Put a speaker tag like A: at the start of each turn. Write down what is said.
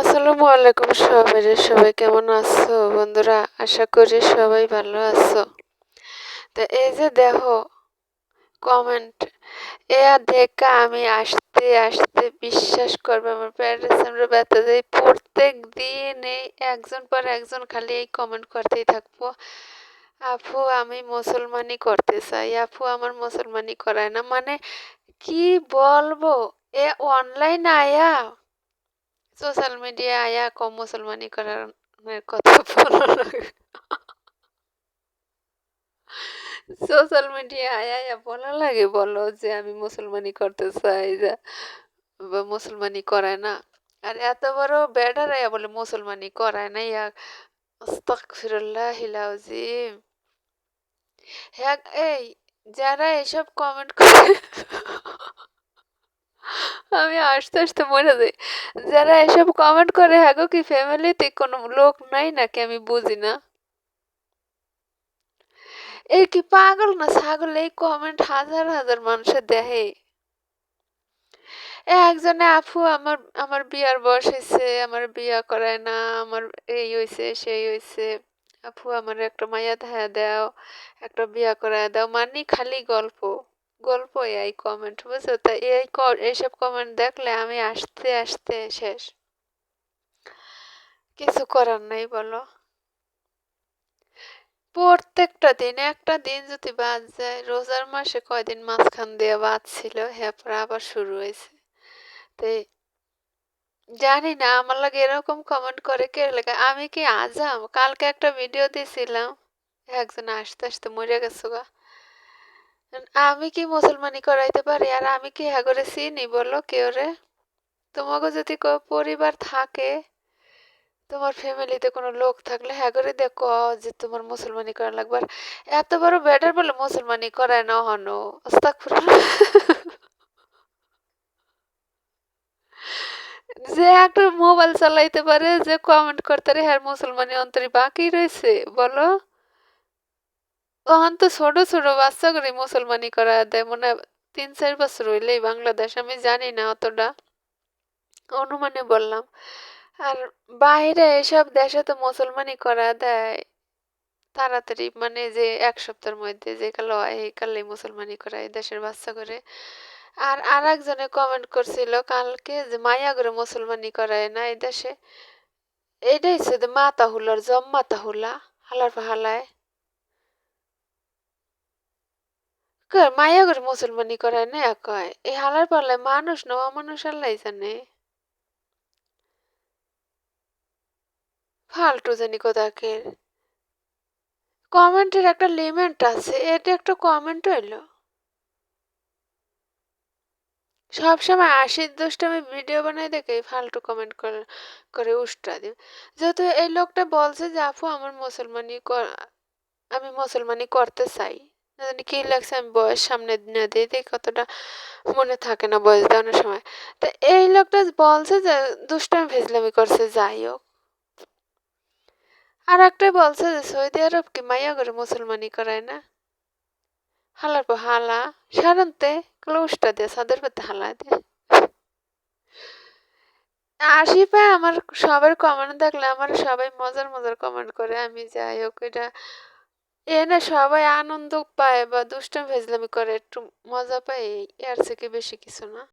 A: আসসালামু আলাইকুম সবাই সবাই কেমন আছো? বন্ধুরা, আশা করি সবাই ভালো আছো। তো এই যে দেখো কমেন্ট এ দেখা আমি আসতে আসতে বিশ্বাস করবে আমার প্যারেন্টস সামনে ব্যথা যাই প্রত্যেক দিন এই একজন পর একজন খালি এই কমেন্ট করতেই থাকব। আপু, আমি মুসলমানি করতে চাই। আপু, আমার মুসলমানি করায় না। মানে কি বলব? এ অনলাইন আয়া। সোশ্যাল মিডিয়া আয়া কম মুসলমানি করার কথা বলো সোশ্যাল মিডিয়া আয়া বলা লাগে বলো যে আমি মুসলমানি করতে চাই যা বা মুসলমানি করায় না আর এত বড় বেডার আয়া বলে মুসলমানি করায় না ইয়া আস্তাগফিরুল্লাহ হিলাউজিম হ্যাঁ এই যারা এসব কমেন্ট করে আমি আস্তে আস্তে মরে যাই যারা এসব কমেন্ট করে হ্যাঁ কি ফ্যামিলিতে কোনো লোক নাই নাকি? আমি বুঝি না। এই কি পাগল না ছাগল? এই কমেন্ট হাজার হাজার মানুষের দেখে একজনে, আপু, আমার আমার বিয়ার বয়স হয়েছে, আমার বিয়া করায় না, আমার এই হয়েছে, সেই হয়েছে। আপু, আমার একটা মায়া দেখা দাও, একটা বিয়া করায় দাও। মানে খালি গল্প। গল্প এই কমেন্ট বুঝছ? তা এই এইসব কমেন্ট দেখলে আমি আসতে আসতে শেষ। কিছু করার নাই, বলো। প্রত্যেকটা দিন, একটা দিন যদি বাদ যায়, রোজার মাসে কয়দিন মাঝখান দিয়ে বাদ ছিল হ্যাঁ আবার শুরু হয়েছে। তাই জানি না, আমার লাগে এরকম কমেন্ট করে কে লাগে? আমি কি আজাম? কালকে একটা ভিডিও দিয়েছিলাম একজন আসতে আসতে মরে গেছো গা। আমি কি মুসলমানি করাইতে পারি? আর আমি কি হ্যাঁ করে চিনি? বলো, কেউ রে। তোমাকে যদি পরিবার থাকে, তোমার ফ্যামিলিতে কোনো লোক থাকলে হ্যাঁ করে দেখো যে তোমার মুসলমানি করা লাগবে। আর এত বড় ব্যাটার বলে মুসলমানি করায় না হনো? যে একটা মোবাইল চালাইতে পারে, যে কমেন্ট করতে রে হ্যাঁ মুসলমানি অন্তরে বাকি রয়েছে। বলো। ওখান তো ছোট ছোট বাচ্চা করে মুসলমানি করা দেয়, মনে তিন, চার বছর হইলেই বাংলাদেশ, আমি জানি না অতটা। অনুমানে বললাম। আর বাইরে এসব দেশে তো মুসলমানি করা দেয়, তাড়াতাড়ি মানে যে এক সপ্তাহের মধ্যে যে কালো হয়, এই কালে মুসলমানি করা এই দেশের বাচ্চা করে। আর আর একজনে কমেন্ট করছিল, কালকে যে মায়া করে মুসলমানি করায় না এই দেশে। এইটাই হচ্ছে মাতা হুলার জম মাতা হুলা হালার হালায় মায়া করে মুসলমানি করায় না কয় এই হালার পাল্লায় মানুষ না, অমানুষ আল্লাহ জানে। ফালতু জানি কোথাকের। কমেন্টের একটা লিমিট আছে, এটা একটা কমেন্ট হইল। সবসময় আশির দোষটা আমি ভিডিও বানাই দেখে ফালতু কমেন্ট করে উষ্টা দিই যেহেতু এই লোকটা বলছে যে, আপু, আমার মুসলমানি আমি মুসলমানি করতে চাই। জানি কি লাগছে, আমি বয়স সামনে না দিয়ে দিই কতটা মনে থাকে না বয়স দেওয়ানোর সময়। তো এই লোকটা বলছে যে, দুষ্টামি ফেজলামি করছে, যাই হোক। আর একটা বলছে যে, সৌদি আরব কি মাইয়া করে মুসলমানি করায় না? হালার পর হালা সারান্তে ক্লোজটা দিয়ে সাদের মধ্যে হালা দিয়ে আসি পায় আমার সবার কমেন্ট দেখলে আমার সবাই মজার মজার কমেন্ট করে, আমি যাই হোক, এটা এ না সবাই আনন্দ পায় বা দুষ্টম ফেজলামি করে, একটু মজা পায় এর থেকে বেশি কিছু না।